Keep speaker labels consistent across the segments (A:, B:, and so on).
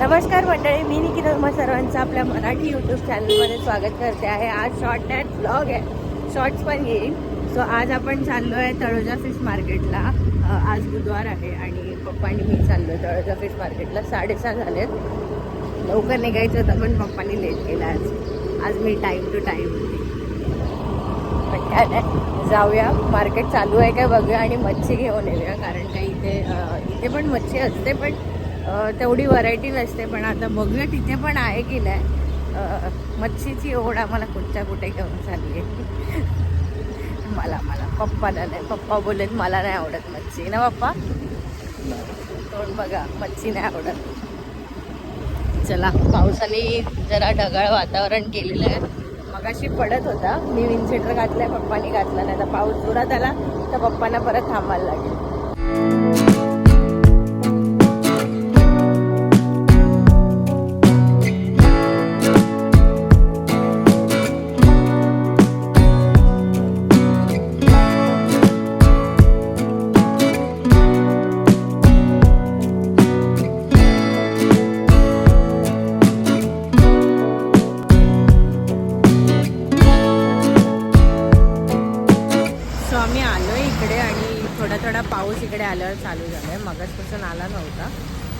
A: नमस्कार मंडळी मी निकिता धर्म सर्वांचं आपल्या मराठी यूट्यूब चॅनलमध्ये स्वागत करते आहे. आज शॉर्ट नॅट ब्लॉग आहे. शॉर्ट्स पण येईल. सो आज आपण चाललो आहे तळोजा फिश मार्केटला आज बुधवार आहे आणि पप्पा आणि मी चाललो आहे तळोजा फिश मार्केटला साडेसहा झालेत. लवकर निघायचं होतं पण पप्पांनी लेट केलं आज. आज मी टाईम टू टाईम पण काय नाही जाऊया. मार्केट चालू आहे काय बघूया आणि मच्छी घेऊन येऊया. कारण काही इथे इथे पण मच्छी असते पण तेवढी व्हरायटी नसते पण आता बघूया तिथे पण आहे की नाही मच्छीची ओढ आम्हाला कुठच्या कुठे घेऊन चालली आहे. मला मला पप्पाला नाही पप्पा बोलत मला नाही आवडत मच्छी. ना पप्पा? तोंड बघा मच्छी नाही आवडत. चला पावसाने जरा ढगाळ वातावरण केलेलं आहे. मगाशी पडत होता. मी विनसेटर घातलाय पप्पानी घातला नाही. तर पाऊस जोरात आला तर पप्पांना परत थांबायला लागेल. इकडे आल्यावर चालू झाला आहे मगाचपासून आला नव्हता.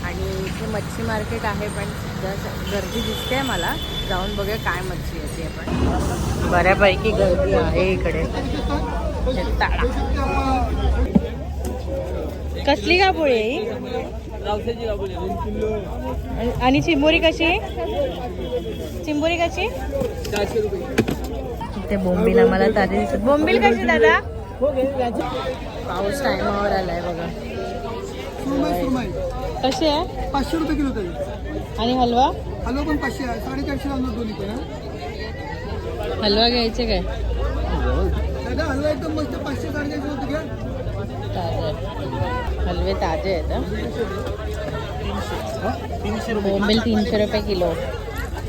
A: आणि इथे मच्छी मार्केट आहे पण जर गर्दी दिसते मला जाऊन बघूया काय मच्छी येते पण. बऱ्यापैकी गर्दी आहे इकडे. हे. कसली का पोळी आहे. ही? आणि- आणि चिंबोरी कशी? चिंबोरी कशी? ते बोंबील आम्हाला ताजे दिसत. बोंबील कशी दादा? पाऊस टायमावर आलाय बघा. कशी आहे?
B: पाचशे रुपये किलो तरी.
A: आणि हलवा?
B: हॅलो पण पाचशे आहे. साडेचारशे लावणार दोन्ही पण हा.
A: हलवा घ्यायचे काय?
B: दादा हलवा एकदम मस्त पाचशे साडेचारशे रुपये घ्या
A: ताजे. हलवे ताजे आहेत हं. बोंबील तीनशे रुपये किलो.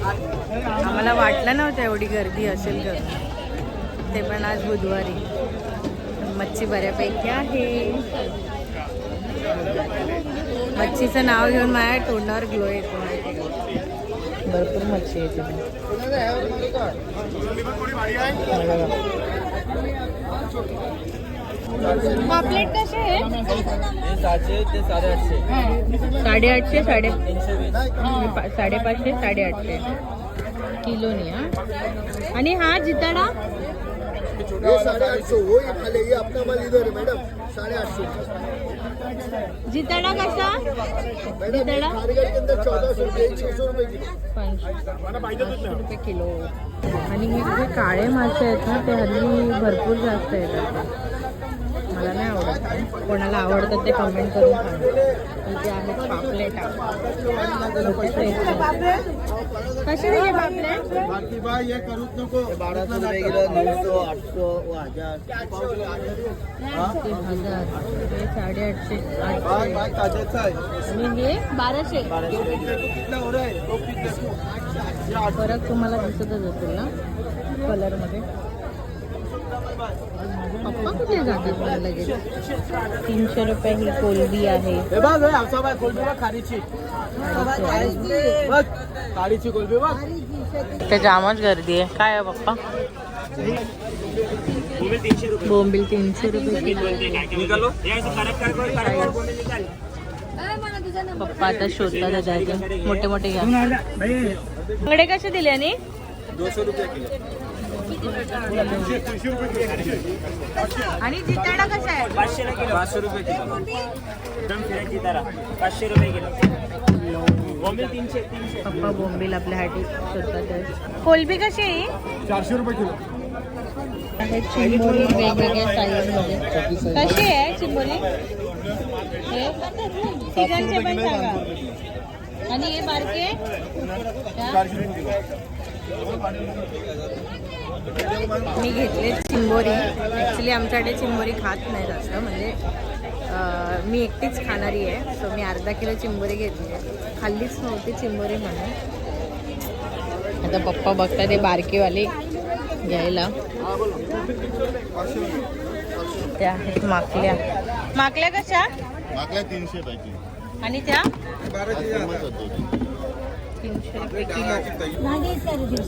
A: आम्हाला वाटलं नव्हतं एवढी गर्दी असेल करून ते पण आज बुधवारी. मच्छी बऱ्यापैकी आहे. मच्छीचं नाव घेऊन माझ्या तोंडावर ग्लो येतो? भरपूर मच्छी येते पापलेट कसे आहे?
C: साडेआठशे.
A: साडे साडेपाचशे साडेआठशे. किलोनी हा. आणि हा जिताडा?
B: ये साढ़े आठ सौ वो है ये अपना माल इधर है मैडम. साढ़े आठ सौ
A: जिताडा कसा?
B: मैडम ये के अंदर चौदह सौ रुपये छह सौ रुपये किलो.
A: रुपये किलो. आणि हे जे काळे मासे आहेत ना ते हल्ली भरपूर जास्त येतात. मला नाही आवडत. कोणाला आवडतं ते कमेंट करून सांगा. इथे आहेत पापलेटा कसे दिले पापलेट आठशे आणि हे बाराशे.
B: कितना हो रहा है दो पीस देखो
A: फरक तुम्हाला दिसतच असेल ना कलरमध्ये पप्पा कुठे जातात मला लगेच तीनशे रुपये ही कोलबी आहे.
C: हे हे
A: ते जामच गर्दी आहे. काय आहे पप्पा? बोंबील तीनशे रुपये पप्पा आता शोधतात मोठे मोठे घ्या. कसे दिले आणि?
C: दोनशे रुपये किलो.
A: आणि जिताडा कसा आहे?
C: पाचशे किलो. पाचशे रुपये किलो. एकदम जितारा पाचशे रुपये किलो. बॉम्बे तीनशे तीनशे.
A: पप्पा बोंबील आपल्यासाठी कोलबी कशी आहे?
B: चारशे रुपये किलो.
A: आहे चिंबोरी वेगवेगळ्या साईजमध्ये. कशी आहे चिंबोरी हे? चिकनचे पण सांगा. आणि हे बारके? मी घेतले चिंबोरी. ॲक्च्युली आमच्याकडे चिंबोरी खात नाही जास्त म्हणजे मी एकटीच खाणारी आहे. सो मी अर्धा किलो चिंबोरी घेतली आहे. खाल्लीच नव्हती चिंबोरी म्हणून. आता पप्पा बघतात ते बारकीवाली घ्यायला. त्या आहेत माकल्या. माकल्या कशा?
D: माकल्या तीनशे पाहिजे
A: आणि त्या? किलो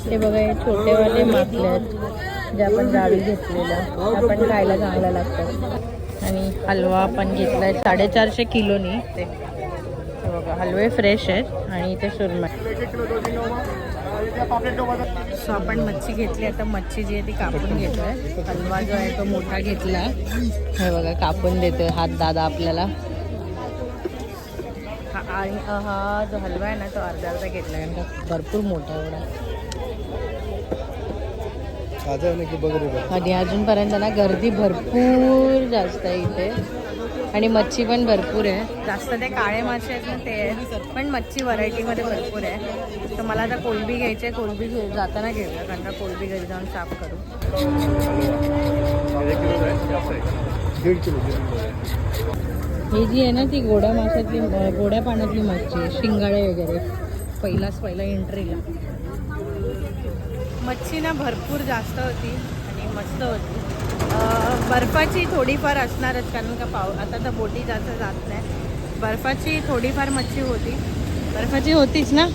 A: हे बघा हे छोटेवाले मागले आहेत जे आपण जाळी घेतलेलं. आपण खायला चांगलं लागतात आणि हलवा पण घेतलाय साडेचारशे किलोनी. ते बघा हलवे फ्रेश आहेत आणि इथे सुरमई. सो आपण मच्छी घेतली. आता मच्छी जी आहे ती कापून घेतोय. हलवा जो आहे तो मोठा घेतला हे बघा कापून देतोय हात दादा आपल्याला. आणि हा जो हलवा आहे ना तो अर्धा अर्धा घेतला कारण का भरपूर मोठा एवढा. आणि अजूनपर्यंत ना गर्दी भरपूर जास्त आहे इथे. आणि मच्छी पण भरपूर आहे. जास्त ते काळे मासे आहेत ना ते. आहेत पण मच्छी व्हरायटीमध्ये भरपूर आहे. तर मला आता कोलबी घ्यायची आहे. कोलबी जाताना घेऊया कारण का कोलबी घरी जाऊन साफ करू.
B: दीड किलो
A: ही जी आहे ना ती गोड्या माशातली गोड्या पाण्यातली मच्छी आहे शिंगाडे वगैरे. पहिलाच पहिला एंट्रीला मच्छी ना भरपूर जास्त होती आणि मस्त होती. बर्फाची थोडीफार असणारच कारण का पाव आता तर बोटी जास्त जात नाही. बर्फाची थोडीफार मच्छी होती. बर्फाची होतीच ना?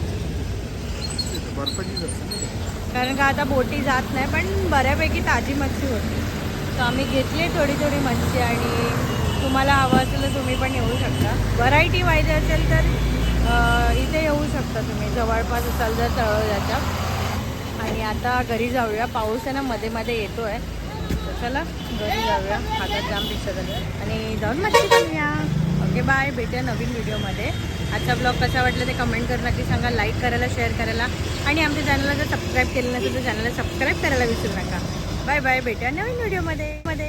A: कारण का आता बोटी जात नाही पण बऱ्यापैकी ताजी मच्छी होती. तर आम्ही घेतली थोडी थोडी मच्छी आणि तुम्हाला हवं असेल तर तुम्ही पण येऊ शकता. व्हरायटी पाहिजे असेल तर इथे येऊ शकता तुम्ही. जवळपास असाल जर तळोजाच्या. आणि आता घरी जाऊया. पाऊस आहे ना मध्ये मध्ये येतो आहे तर चला घरी जाऊया. हातात जाम दिसत आणि जाऊन मच्छी करूया. ओके बाय भेटूया नवीन व्हिडिओमध्ये. आजचा ब्लॉग कसा वाटला ते कमेंट करून नक्की सांगा. लाईक करायला शेअर करायला. आणि आमच्या चॅनलला जर सबस्क्राईब केलं नसेल तर चॅनलला सबस्क्राईब करायला विसरू नका. बाय बाय भेटूया नवीन व्हिडिओमध्ये. मध्ये